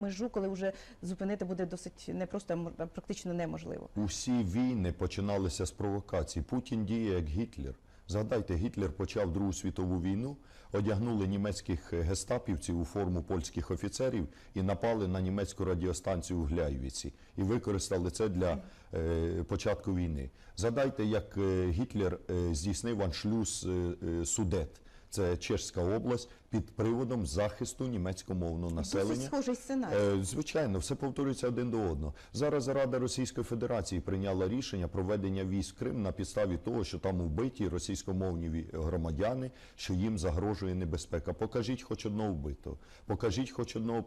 межу, коли вже зупинити буде досить не просто а практично неможливо. Усі війни починалися з провокацій. Путін діє як Гітлер. Згадайте, Гітлер почав Другу світову війну, одягнули німецьких гестапівців у форму польських офіцерів і напали на німецьку радіостанцію у Гляйвіці і використали це для е, початку війни. Згадайте, як е, Гітлер е, здійснив аншлюз е, Судет. Це Чешська область під приводом захисту німецькомовного населення. Досить схожий сценарій. Е, Звичайно, все повторюється один до одного. Зараз Рада Російської Федерації прийняла рішення про введення військ в Крим на підставі того, що там вбиті російськомовні громадяни, що їм загрожує небезпека. Покажіть хоч одного вбитого, покажіть хоч одного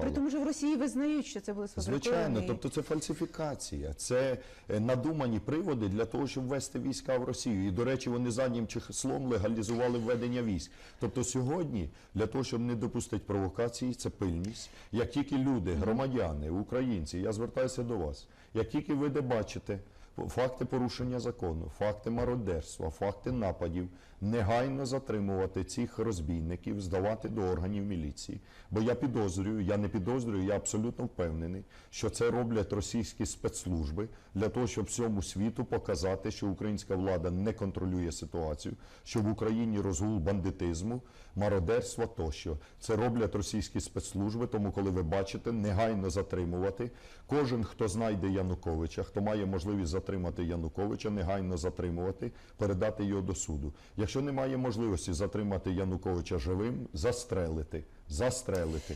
При тому, що в Росії визнають, що це були. Звичайно, тобто це фальсифікація, це е, надумані приводи для того, щоб ввести війська в Росію. І, до речі, вони заднім числом легалізували введення військ. Тобто сьогодні, для того, щоб не допустити провокації, це пильність. Як тільки люди, громадяни, українці, я звертаюся до вас, як тільки ви де бачите факти порушення закону, факти мародерства, факти нападів, негайно затримувати цих розбійників, здавати до органів міліції. Бо я підозрюю, я не підозрюю, я абсолютно впевнений, що це роблять російські спецслужби для того, щоб всьому світу показати, що українська влада не контролює ситуацію, що в Україні розгул бандитизму, мародерства тощо. Це роблять російські спецслужби. Тому, коли ви бачите, негайно затримувати. Кожен, хто знайде Януковича, хто має можливість затримати Януковича, негайно затримувати, передати його до суду. Якщо немає можливості затримати Януковича живим, застрелити, застрелити.